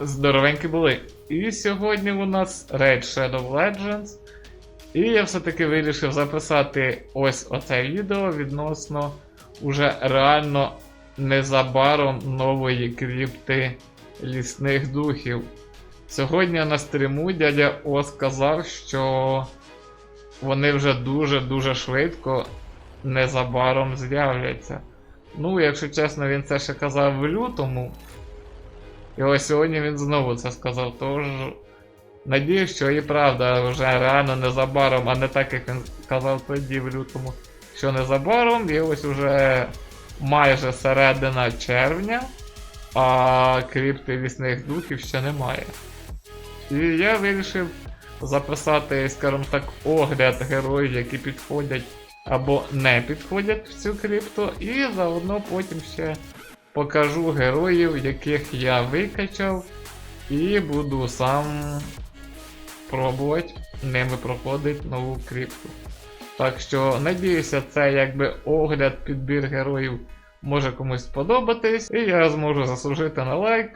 Здоровенькі були. І сьогодні у нас Raid Shadow Legends. І я все-таки вирішив записати ось оце відео відносно уже реально незабаром нової крипти лісних духів. Сьогодні на стріму дядя О сказав, що вони вже дуже-дуже швидко незабаром з'являться. Ну, якщо чесно, він це ще казав в лютому. І ось сьогодні він знову це сказав. Тож надіюсь, що і правда вже реально незабаром, а не так, як він казав тоді в лютому, що незабаром, і ось уже майже середина червня, а крипти лісних духів ще немає. І я вирішив записати, скажімо так, огляд героїв, які підходять або не підходять в цю крипту, і заодно потім ще покажу героїв, яких я викачав, і буду сам пробувати ними проходити нову крипту. Так що, надіюся, це якби огляд, підбір героїв може комусь сподобатись, і я зможу заслужити на лайк,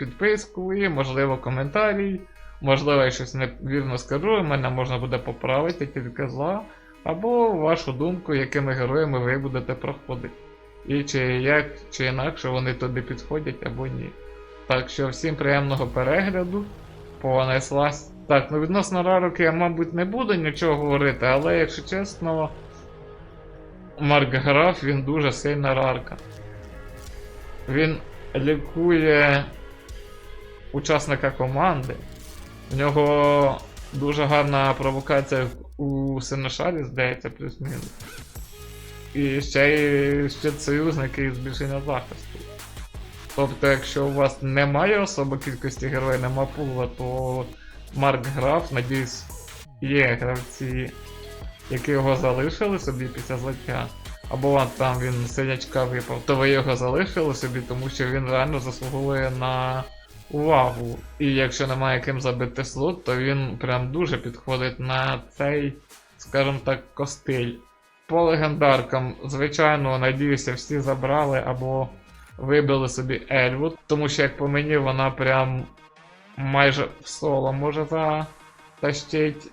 підписку і, можливо, коментарій. Можливо, я щось невірно скажу, мене можна буде поправити тільки зла. Або вашу думку, якими героями ви будете проходити. І чи як, чи інакше вони туди підходять або ні. Так що всім приємного перегляду. Понеслась. Так, ну відносно рарок я, мабуть, не буду нічого говорити, але якщо чесно, Марк Граф він дуже сильна рарка. Він лікує учасника команди. В нього дуже гарна провокація у Сенешалі, здається, плюс-мінус. І ще й ще союзники і збільшення захисту. Тобто, якщо у вас немає особи кількості героїв, нема пула, то Марк Граф, надіюсь, є гравці, які його залишили собі після злиття. Або там він синячка випав, то ви його залишили собі, тому що він реально заслуговує на увагу. І якщо немає ким забити слот, то він прям дуже підходить на цей, скажімо так, костиль. По легендаркам, звичайно, надіюся, всі забрали або вибили собі Ельву, тому що, як по мені, вона прям майже в соло може затащить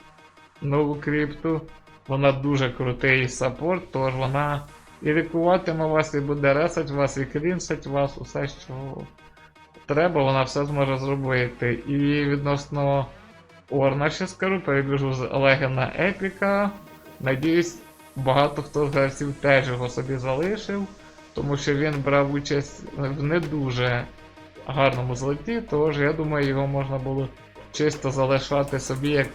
нову крипту. Вона дуже крутий саппорт, тож вона і лікуватиме вас, і буде ресать вас, і крінсать вас, усе, що треба, вона все зможе зробити. І відносно Орна ще скажу, перебіжу з Олега на Епіка. Надіюсь, багато хто з гравців теж його собі залишив, тому що він брав участь в не дуже гарному злеті, тож я думаю, його можна було чисто залишати собі як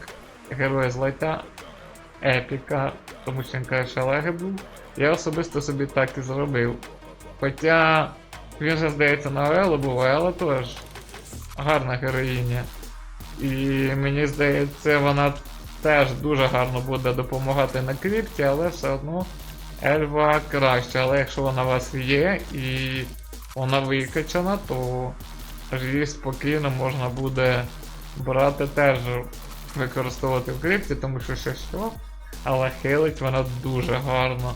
героя злиття Епіка, тому що він каже, що був. Я особисто собі так і зробив. Хоча він же, здається, на Елу був, а теж гарна героїня. І мені здається, вона теж дуже гарно буде допомагати на крипті, але все одно Ельва краще. Але якщо вона у вас є і вона викачана, то її спокійно можна буде брати теж використовувати в крипті, тому що ще що. Але хилить вона дуже гарно.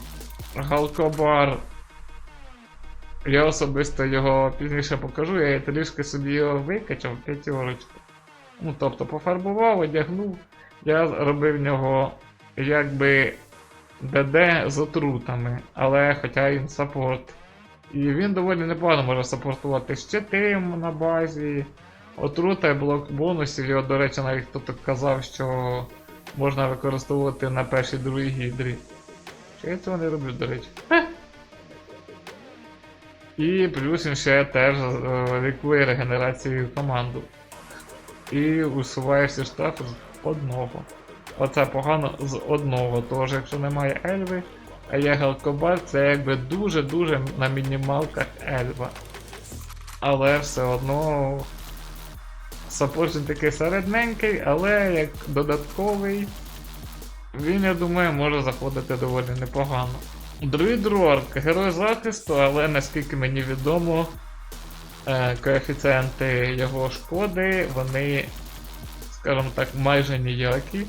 Галкобар. Я особисто його пізніше покажу, я трішки собі його викачав п'ятерочку. Ну, тобто пофарбував, одягнув. Я робив в нього якби ДД з отрутами, але хоча він саппорт. І він доволі непогано може саппортувати щити на базі. Отрута і блок бонусів, його, до речі, навіть хто так казав, що можна використовувати на першій другій гідрі. Що я цього не роблю, до речі. Хе. І плюс він ще теж е, лікує регенерацію команду. І усуває всі штрафи з одного. Оце погано з одного, тож якщо немає Ельви, а є Галкобар, це якби дуже-дуже на мінімалках Ельва. Але все одно саппорт він такий середненький, але як додатковий, він, я думаю, може заходити доволі непогано. Друїд Рорк, герой захисту, але наскільки мені відомо, е, коефіцієнти його шкоди, вони, скажімо так, майже ніякий.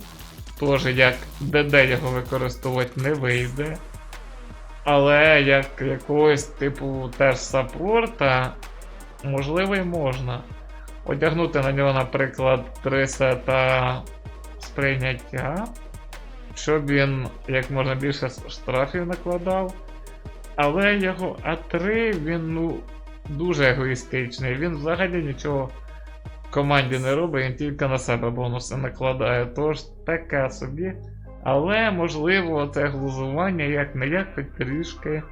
Тож як ДД його використовувати не вийде. Але як якогось типу теж саппорта, можливо і можна. Одягнути на нього, наприклад, три сета сприйняття, щоб він як можна більше штрафів накладав. Але його А3 він ну дуже егоїстичний. Він взагалі нічого команді не робить, він тільки на себе бонуси накладає. Тож таке собі. Але можливо це глузування як не як трішки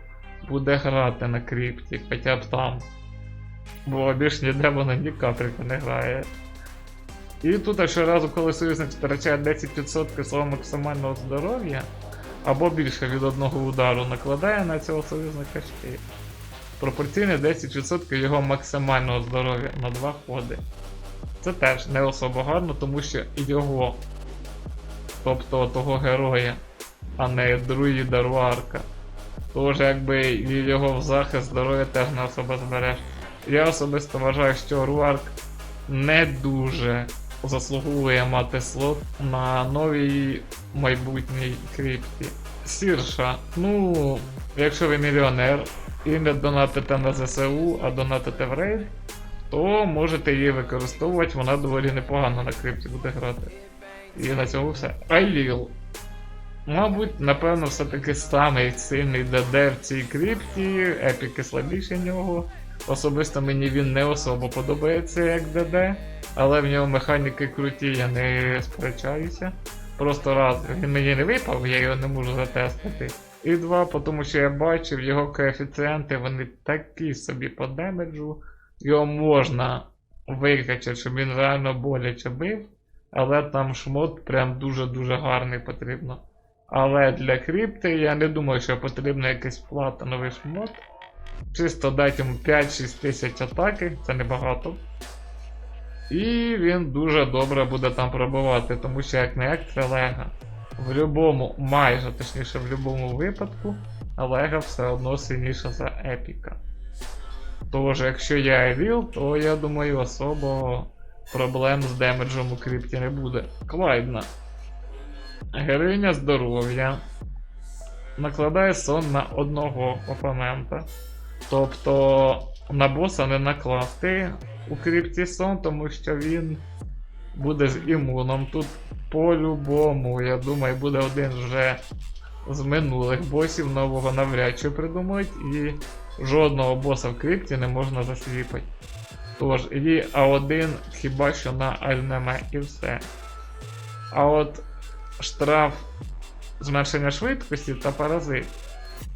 буде грати на крипті, хоча б там. Бо більш ніде вона ні капельки не грає. І тут щоразу, коли союзник втрачає 10% свого максимального здоров'я, або більше від одного удару накладає на цього союзника ще. Пропорційне 10% його максимального здоров'я на 2 ходи. Це теж не особо гарно, тому що його, тобто того героя, а не друїда Руарка. Тож якби його в захист здоров'я теж не особо збереш. Я особисто вважаю, що Руарк не дуже заслуговує мати слот на новій майбутній крипті. Сірша, ну, якщо ви мільйонер і не донатите на ЗСУ, а донатите в рейд, то можете її використовувати, вона доволі непогано на крипті буде грати. І на цьому все. Айліл. Мабуть, напевно, все-таки самий сильний ДД в цій крипті, епіки слабіші нього. Особисто мені він не особо подобається як ДД, але в нього механіки круті, я не сперечаюся. Просто раз він мені не випав, я його не можу затестити. І два, тому що я бачив його коефіцієнти, вони такі собі по демеджу. Його можна викачати, щоб він реально боляче бив, але там шмот прям дуже-дуже гарний потрібно. Але для крипти я не думаю, що потрібно якийсь платиновий шмот. Чисто дати йому 5-6 тисяч атаки, це небагато. І він дуже добре буде там пробивати, тому що як не як це Лега. В будь-якому, майже точніше, в будь-якому випадку, Лега все одно сильніша за епіка. Тож, якщо я Евіл, то я думаю, особо проблем з демеджем у крипті не буде. Клайдна. Героїня здоров'я. Накладає сон на одного опонента. Тобто на боса не накласти у крипті сон, тому що він буде з імуном. Тут по-любому, я думаю, буде один вже з минулих босів нового навряд чи придумають, і жодного боса в крипті не можна засліпати. Тож, і А1 хіба що на Альнеме і все. А от штраф зменшення швидкості та паразит.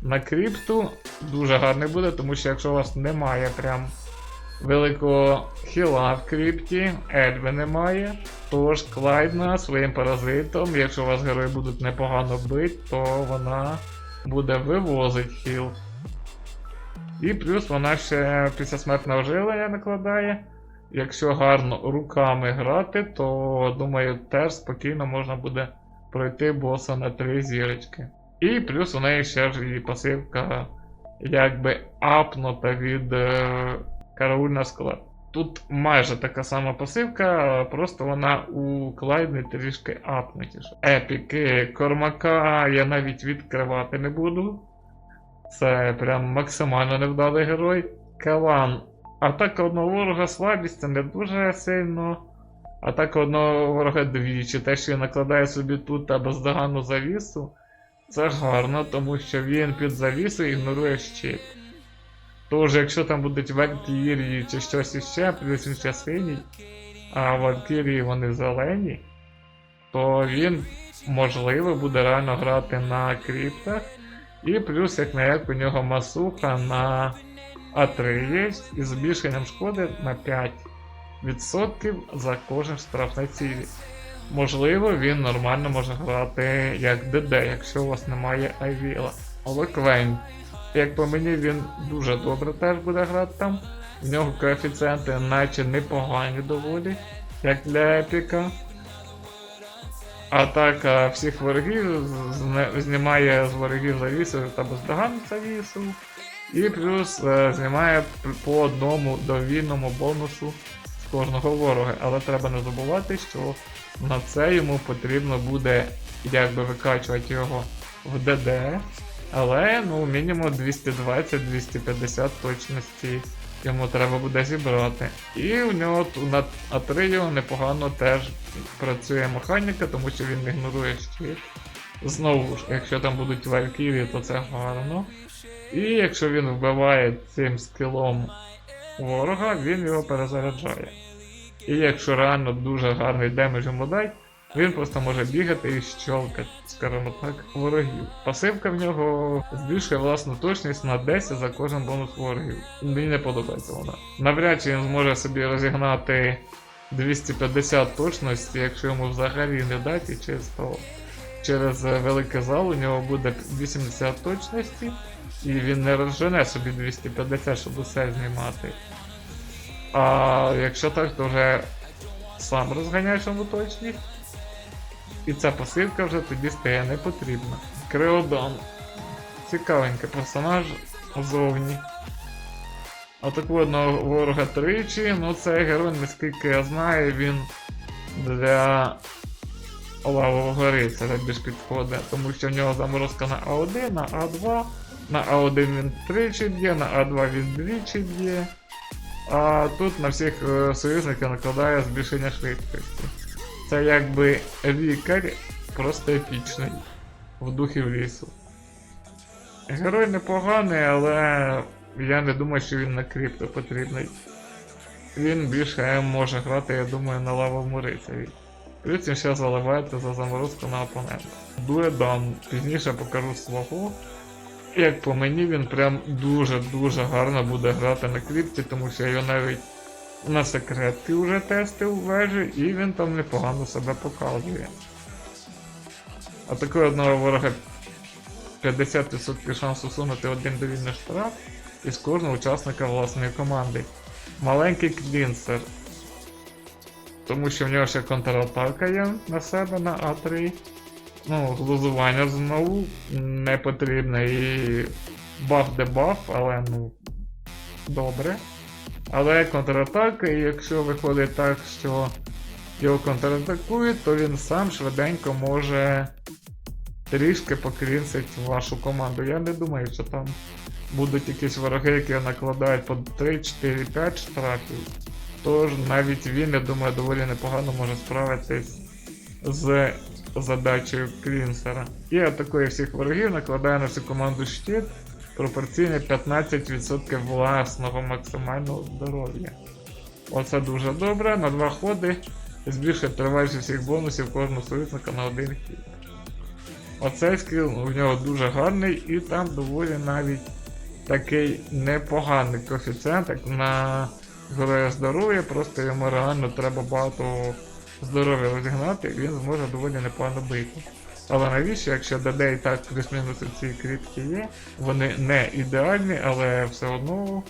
На крипту дуже гарний буде, тому що якщо у вас немає прям великого хіла в крипті, Ельви немає, тож Клайдна своїм паразитом, якщо у вас герої будуть непогано бити, то вона буде вивозити хіл. І плюс вона ще після смертного жилення накладає. Якщо гарно руками грати, то думаю, теж спокійно можна буде пройти боса на 3 зірочки. І плюс у неї ще ж і пасивка якби апнута від е, караульна скла. Тут майже така сама пасивка, просто вона у Клайдні трішки апнутіша. Епіки Кормака я навіть відкривати не буду. Це прям максимально невдалий герой. Калан. Атака одного ворога слабість це не дуже сильно. Атака одного ворога двічі. Те, що він накладає собі тут та бездоганну завісу. Це гарно, тому що він під завісою ігнорує щит. Тож, якщо там будуть валькірії чи щось іще, плюс він ще синій, а валькірії вони зелені, то він можливо буде реально грати на кріптах. І плюс, як на як у нього масуха на А3 є із збільшенням шкоди на 5% за кожен штраф на цілі. Можливо, він нормально може грати як ДД, якщо у вас немає Айвіла. Але Квейн. Як по мені, він дуже добре теж буде грати там. В нього коефіцієнти наче непогані доволі, як для епіка. Атака всіх ворогів знімає з ворогів завісу та бездоганну завісу. І плюс е, знімає по одному довільному бонусу з кожного ворога. Але треба не забувати, що на це йому потрібно буде якби викачувати його в ДД, але ну мінімум 220-250 точності йому треба буде зібрати. І у нього на Атріо непогано теж працює механіка, тому що він ігнорує щит. Знову ж, якщо там будуть валькірі, то це гарно. І якщо він вбиває цим скілом ворога, він його перезаряджає. І якщо реально дуже гарний демедж йому дай, він просто може бігати і щелкати, скажімо так, ворогів. Пасивка в нього збільшує власну точність на 10 за кожен бонус ворогів. Мені не подобається вона. Навряд чи він зможе собі розігнати 250 точності, якщо йому взагалі не дати чисто через е, великий зал у нього буде 80 точності, і він не розжене собі 250, щоб усе знімати. А якщо так, то вже сам розганяєш йому точність. І ця посилка вже тоді стає не потрібна. Креодон. Цікавенький персонаж зовні. Атакує одного ворога тричі, ну цей герой, наскільки я знаю, він для лавового рицаря більш підходить, тому що в нього заморозка на А1, на А2, на А1 він тричі б'є, на А2 він двічі б'є. А тут на всіх е, союзників накладає збільшення швидкості. Це якби лікар просто епічний в духі лісу. Герой непоганий, але я не думаю, що він на крипто потрібний. Він більше може грати, я думаю, на лавовому рицарі. Плюс ще заливається за заморозку на опонента. Дуедан, пізніше покажу свого. Як по мені, він прям дуже-дуже гарно буде грати на крипті, тому що його навіть на секретки вже тестив вежі, і він там непогано себе показує. Атакує одного ворога 50% шансу усунути один довільний штраф із кожного учасника власної команди. Маленький клінсер. Тому що в нього ще контратака є на себе на А3. Ну, глузування знову не потрібне і баф дебаф, але ну добре. Але контратака, і якщо виходить так, що його контратакують, то він сам швиденько може трішки покрінсить вашу команду. Я не думаю, що там будуть якісь вороги, які накладають по 3, 4, 5 штрафів. Тож навіть він, я думаю, доволі непогано може справитись з задачею Крінсера. І атакує всіх ворогів, накладає на всю команду щит пропорційно 15% власного максимального здоров'я. Оце дуже добре. На два ходи збільшує тривалість всіх бонусів кожного союзника на один хід. Оцей скіл у нього дуже гарний і там доволі навіть такий непоганий коефіцієнт як на героя здоров'я, просто йому реально треба багато здоров'я розігнати, і він зможе доволі непогано бити. Але навіщо, якщо ДД і так плюс-мінус ці кріпки є, вони не ідеальні, але все одно,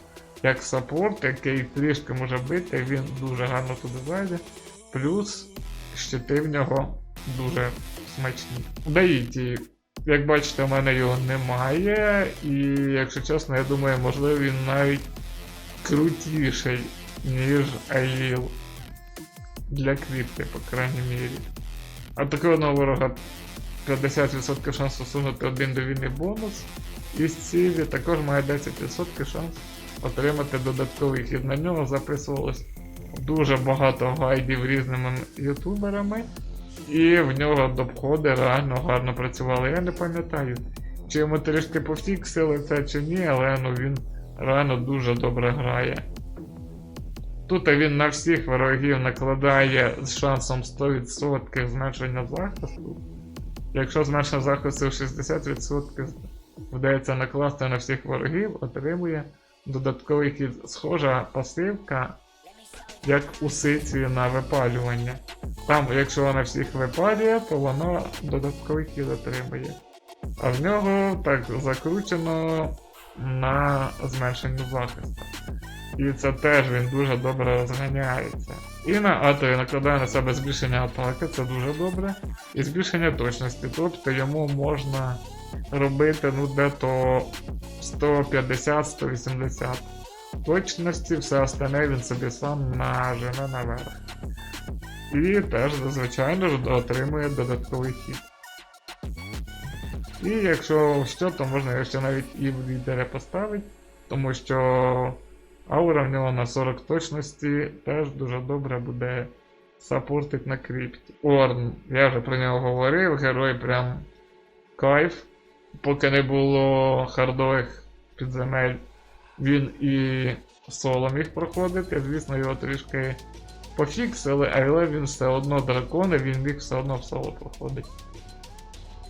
як саппорт, який трішки може бити, він дуже гарно туди зайде. Плюс щити в нього дуже смачні. Даїті, як бачите, в мене його немає, і якщо чесно, я думаю, можливо він навіть крутіший, ніж Аїл. Для крипти, по крайній мірі. А такого ворога 50% шансу сунути один довільний бонус. І з цілі також має 10% шанс отримати додатковий хід на нього. Записувалось дуже багато гайдів різними ютуберами. І в нього допходи реально гарно працювали. Я не пам'ятаю, чи йому трішки пофіксили це чи ні, але ну, він реально дуже добре грає. Тут він на всіх ворогів накладає з шансом 100% зменшення захисту. Якщо зменшення захисту 60% вдається накласти на всіх ворогів, отримує додатковий хід. Схожа пасивка, як у сиці на випалювання. Там, якщо вона всіх випалює, то вона додатковий хід отримує. А в нього так закручено на зменшенню захисту. І це теж він дуже добре розганяється. І на атові накладає на себе збільшення атаки, це дуже добре. І збільшення точності. Тобто йому можна робити ну де-то 150-180 точності, все остальне він собі сам нажене наверх. І теж, звичайно ж, отримує додатковий хід. І якщо що, то можна його ще навіть і в лідера поставити, тому що аура в нього на 40 точності теж дуже добре буде саппортить на крипті. Орн, я вже про нього говорив, герой прям кайф. Поки не було хардових підземель, він і соло міг проходити. Звісно, його трішки пофіксили, але він все одно дракон, і він міг все одно в соло проходити.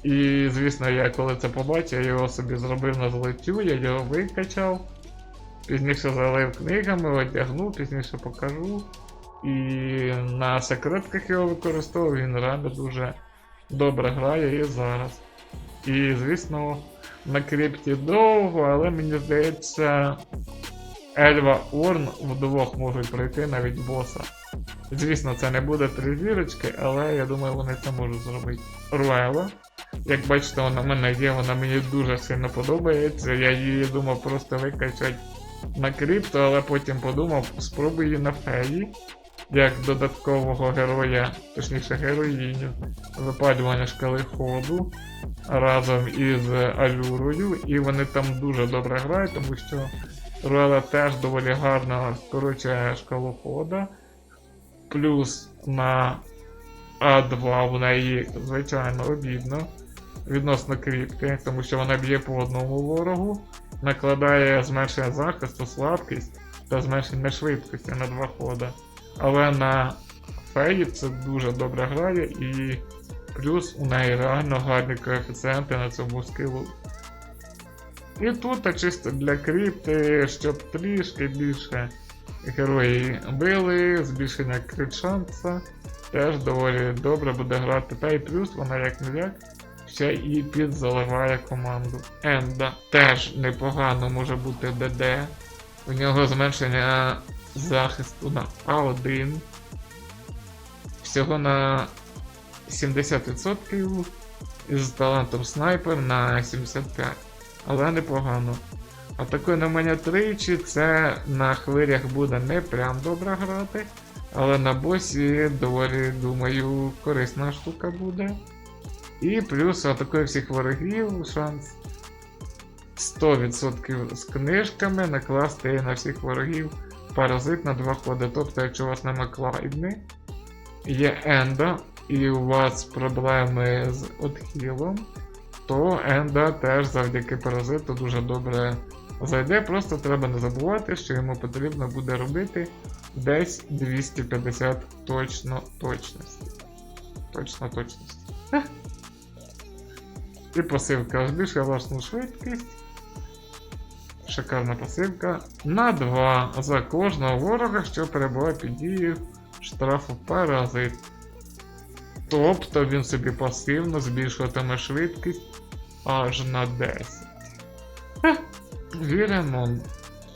І, звісно, я коли це побачив, я його собі зробив на злиттю, я його викачав. Пізніше залив книгами, одягнув, пізніше покажу. І на секретках його використовував, він реально дуже добре грає і зараз. І, звісно, на крипті довго, але мені здається, Ельва Орн вдвох можуть пройти навіть боса. Звісно, це не буде три зірочки, але я думаю, вони це можуть зробити. Руела. Як бачите, вона в мене є, вона мені дуже сильно подобається. Я її думав просто викачати на крипто, але потім подумав, спробую її на феї, як додаткового героя, точніше героїню, випалювання шкали ходу разом із Алюрою, і вони там дуже добре грають, тому що Руела теж доволі гарно скорочує шкалу хода. Плюс на А2 в неї, звичайно, обідно відносно кріпки, тому що вона б'є по одному ворогу, накладає зменшення захисту, слабкість та зменшення швидкості на два хода. Але на феї це дуже добре грає і плюс у неї реально гарні коефіцієнти на цьому скилу. І тут а чисто для крипти, щоб трішки більше герої били, збільшення крит шанса. Теж доволі добре буде грати. Та й плюс вона як не як ще і підзаливає команду. Енда теж непогано може бути ДД. У нього зменшення захисту на А1. Всього на 70% із талантом снайпер на 75%. Але непогано. Атакує на мене тричі, це на хвилях буде не прям добре грати. Але на босі доволі, думаю, корисна штука буде. І плюс атакує всіх ворогів, шанс 100% з книжками накласти на всіх ворогів паразит на два ходи. Тобто, якщо у вас нема клайдни, є Енда, і у вас проблеми з отхілом, то Енда теж завдяки паразиту дуже добре зайде. Просто треба не забувати, що йому потрібно буде робити десь 250 точно точності. Точно точності. І пасивка збільшує власну швидкість. Шикарна пасивка. На 2 за кожного ворога, що перебуває під дією штрафу паразит. Тобто він собі пасивно збільшуватиме швидкість аж на 10. Хе. Віремон.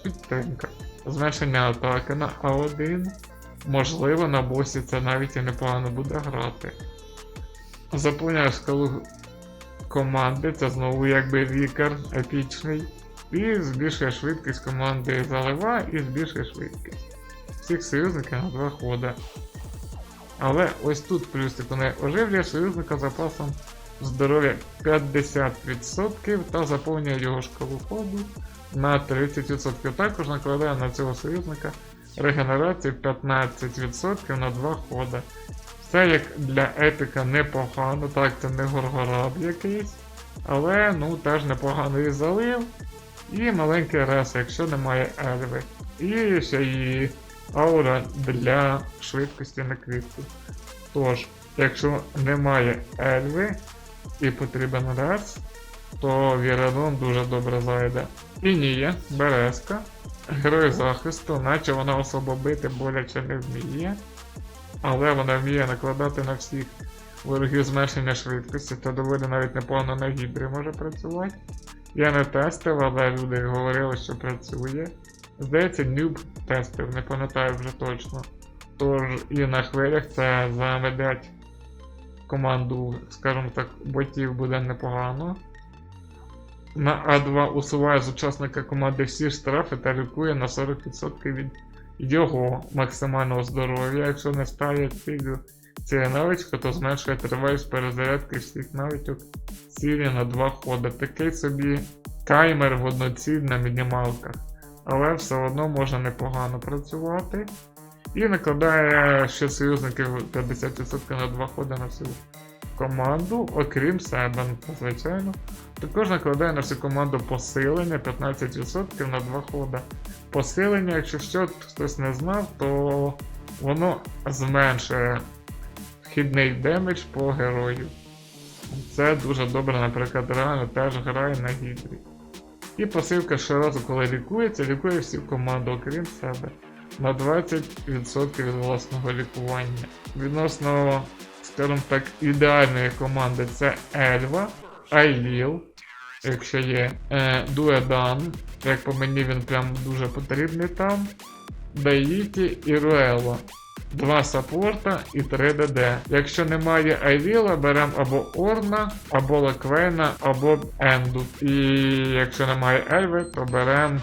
Підтримка. Зменшення атаки на А1. Можливо, на босі це навіть і непогано буде грати. Заповняє скалу команди, це знову якби лікар епічний. І збільшує швидкість команди залива і збільшує швидкість. Всіх союзників на два хода. Але ось тут плюсик вони оживлює союзника запасом здоров'я 50% та заповнює його шкалу ходу на 30%. Також накладає на цього союзника регенерацію 15% на два хода. Це як для епіка непогано, так це не горгораб якийсь. Але ну теж непогано і залив. І маленький рес, якщо немає ельви. І ще і аура для швидкості на квітку. Тож, якщо немає ельви і потрібен рес, то Вірадон дуже добре зайде. І Нія, Березка, герой захисту, наче вона особо бити боляче не вміє. Але вона вміє накладати на всіх ворогів зменшення швидкості, та доволі навіть непогано на гідрі може працювати. Я не тестив, але люди говорили, що працює. Здається, нюб тестив, не пам'ятаю вже точно. Тож і на хвилях це заведять команду, скажімо так, ботів буде непогано. На А2 усуває з учасника команди всі штрафи та лікує на 40% від його максимального здоров'я, якщо не ставить цілю цієї навички, то зменшує тривалість перезарядки всіх навичок цілі на два ходи. Такий собі таймер в одну на мінімалках. Але все одно може непогано працювати. І накладає ще союзників 50% на два ходи на всю команду, окрім себе, ну, звичайно. Також накладає на всю команду посилення 15% на два хода. Посилення, якщо що, хтось не знав, то воно зменшує вхідний демедж по герою. Це дуже добре, наприклад, реально теж грає на гідрі. І посилка щоразу, коли лікується, лікує всю команду, окрім себе. На 20% від власного лікування. Відносно, скажімо так, ідеальної команди це Ельва, Айліл, якщо є, е, Дуедан, як по мені він прям дуже потрібний там. Даїті і Руело. Два саппорта і 3 ДД. Якщо немає Айвіла, беремо або Орна, або Леквена, або Енду. І якщо немає Ельви, то беремо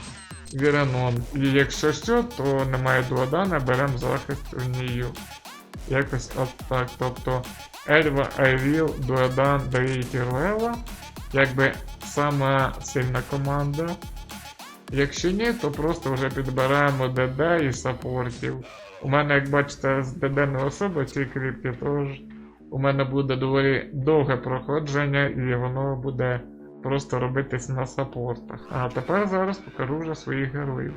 Віренон. І якщо що, то немає Дуадана, беремо захист Нію. Якось от так. Тобто Ельва, Айвіл, Дуадан, Даїті Руела. Якби сама сильна команда. Якщо ні, то просто вже підбираємо ДД і саппортів. У мене, як бачите, з ДД не особа цій крипті, тож у мене буде доволі довге проходження і воно буде просто робитись на саппортах. А тепер зараз покажу вже своїх героїв.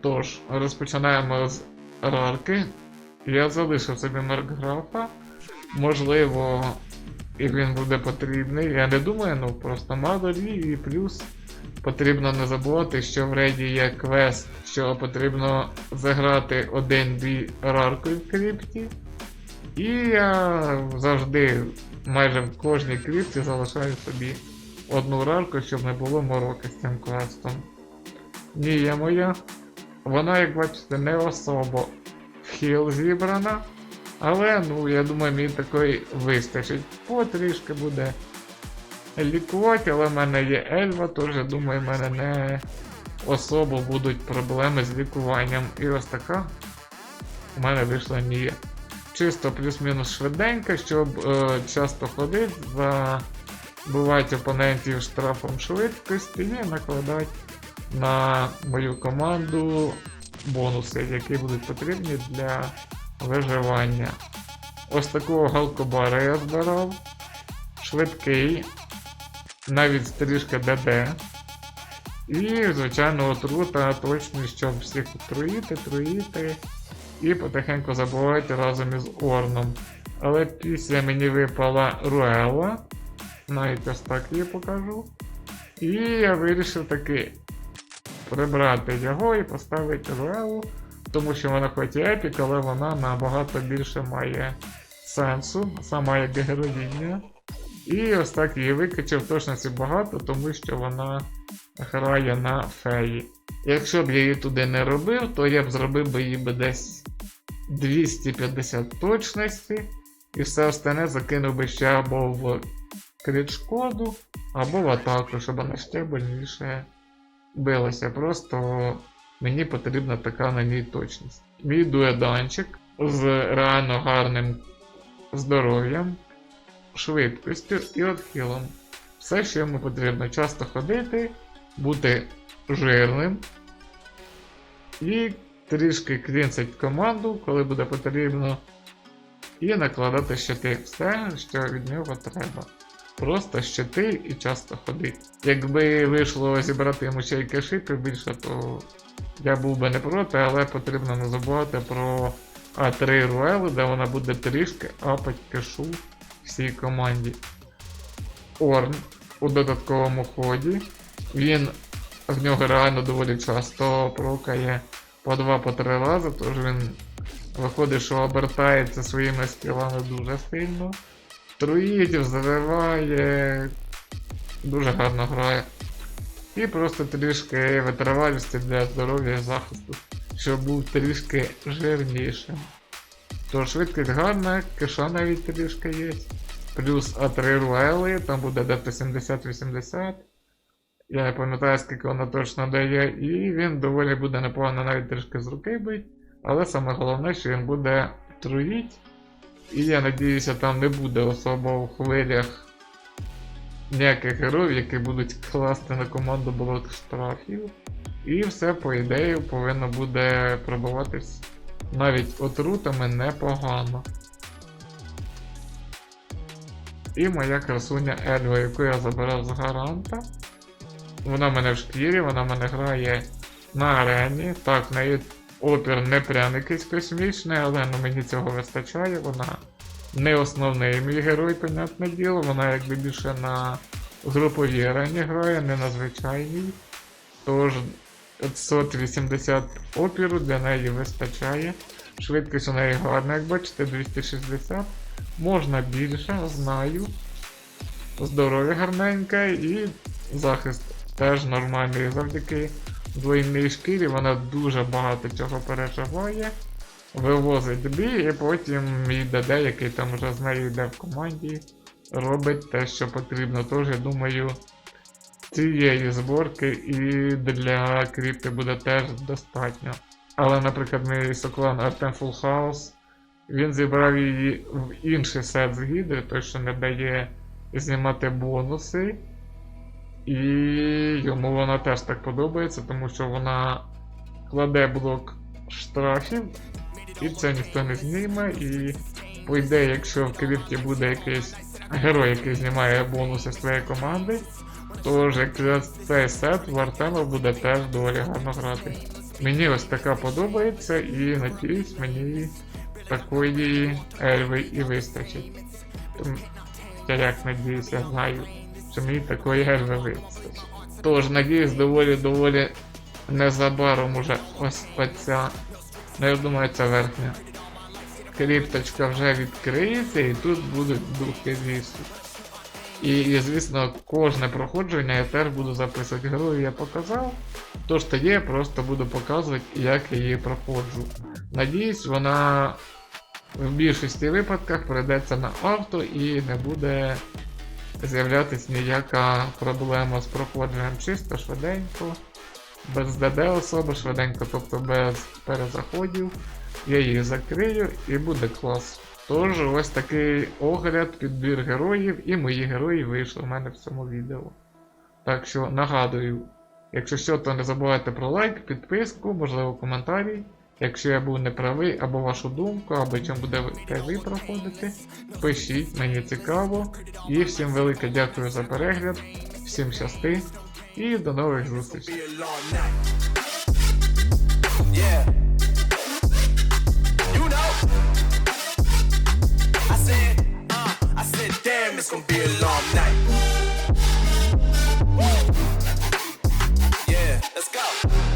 Тож, розпочинаємо з рарки. Я залишив собі Маркграфа. Можливо, і він буде потрібний. Я не думаю, ну просто мадолі і плюс потрібно не забувати, що в рейді є квест, що потрібно заграти один-дві рарки в крипті. І я завжди, майже в кожній крипті залишаю собі одну рарку, щоб не було мороки з цим квестом. Нія моя. Вона, як бачите, не особо хіл зібрана. Але, ну, я думаю, мені такої вистачить. Потрішки буде лікувати, але в мене є Ельва, тож думаю, в мене не особо будуть проблеми з лікуванням. І ось така у мене вийшла Нія. Чисто плюс-мінус швиденька, щоб е, часто ходити, забивати опонентів штрафом швидкості і накладати на мою команду бонуси, які будуть потрібні для виживання. Ось такого галкобара я збирав. Швидкий, навіть трішки ДД. І, звичайно, отрута точність, щоб всіх отруїти, труїти і потихеньку забувати разом із Орном. Але після мені випала Руела. Навіть ось так її покажу. І я вирішив таки прибрати його і поставити Руелу. Тому що вона хоч і епік, але вона набагато більше має сенсу, сама як героїня. І ось так її викачав точності багато, тому що вона грає на феї. Якщо б я її туди не робив, то я б зробив би її би десь 250 точності. І все остальне закинув би ще або в крит шкоду, або в атаку, щоб вона ще больніше билася. Просто мені потрібна така на ній точність. Мій дуеданчик з реально гарним здоров'ям, швидкістю і отхилом. Все, що йому потрібно часто ходити, бути жирним і трішки клінцять команду, коли буде потрібно, і накладати щити. Все, що від нього треба. Просто щити і часто ходити. Якби вийшло зібрати йому ще й кешити більше, то я був би не проти, але потрібно не забувати про А3 Руели, де вона буде трішки апать кешу всій команді. Орн у додатковому ході. Він в нього реально доволі часто прокає по 2-3 рази, тож він виходить, що обертається своїми скілами дуже сильно. Труїтів, зариває, дуже гарно грає. І просто трішки витривалості для здоров'я і захисту, щоб був трішки жирнішим. То швидкість гарна, киша навіть трішки є. Плюс А3 руели, там буде дето 70-80. Я не пам'ятаю, скільки вона точно дає, і він доволі буде непогано навіть трішки з руки бить. Але саме головне, що він буде труїть. І я надіюся, там не буде особо в хвилях ніяких героїв, які будуть класти на команду блок штрафів. І все, по ідеї, повинно буде пробуватись навіть отрутами непогано. І моя красуня Ельва, яку я забирав з гаранта. Вона в мене в шкірі, вона в мене грає на арені. Так, в неї опір не прям якийсь космічний, але ну, мені цього вистачає. Вона не основний мій герой, понятне діло. Вона якби більше на груповій арені грає, не на звичайній. Тож 580 опіру для неї вистачає. Швидкість у неї гарна, як бачите, 260. Можна більше, знаю. Здоров'я гарненьке і захист теж нормальний. Завдяки двойній шкірі вона дуже багато чого переживає. Вивозить бій, і потім мій ДД, який там вже з нею йде в команді, робить те, що потрібно. Тож я думаю, цієї зборки і для крипти буде теж достатньо. Але, наприклад, мій соклан Артем House, він зібрав її в інший сет з гідри, той, що не дає знімати бонуси. І йому вона теж так подобається, тому що вона кладе блок штрафів, і це ніхто не зніме. І по ідеї, якщо в крипті буде якийсь герой, який знімає бонуси з твоєї команди, то ж цей сет в Артема буде теж доволі гарно грати. Мені ось така подобається і надіюсь, мені такої ельви і вистачить. Я як надіюсь, знаю, мені такої ельви вистачить. Тож, надіюсь, доволі-доволі незабаром уже ось оця. Ну, я думаю, це верхня крипточка вже відкриється і тут будуть духи лісу. І, і, звісно, кожне проходження я теж буду записувати. Герою я показав. Тож тоді я просто буду показувати, як я її проходжу. Надіюсь, вона в більшості випадках прийдеться на авто і не буде з'являтись ніяка проблема з проходженням чисто, швиденько, без ДД особи, швиденько, тобто без перезаходів. Я її закрию і буде клас. Тож ось такий огляд, підбір героїв, і мої герої вийшли в мене в цьому відео. Так що нагадую, якщо що, то не забувайте про лайк, підписку, можливо коментарі. Якщо я був неправий, або вашу думку, або чим будете ви проходити, пишіть, мені цікаво. І всім велике дякую за перегляд, всім щасти і до нових зустрічей. uh, it's gonna be a long night. Yeah, let's go.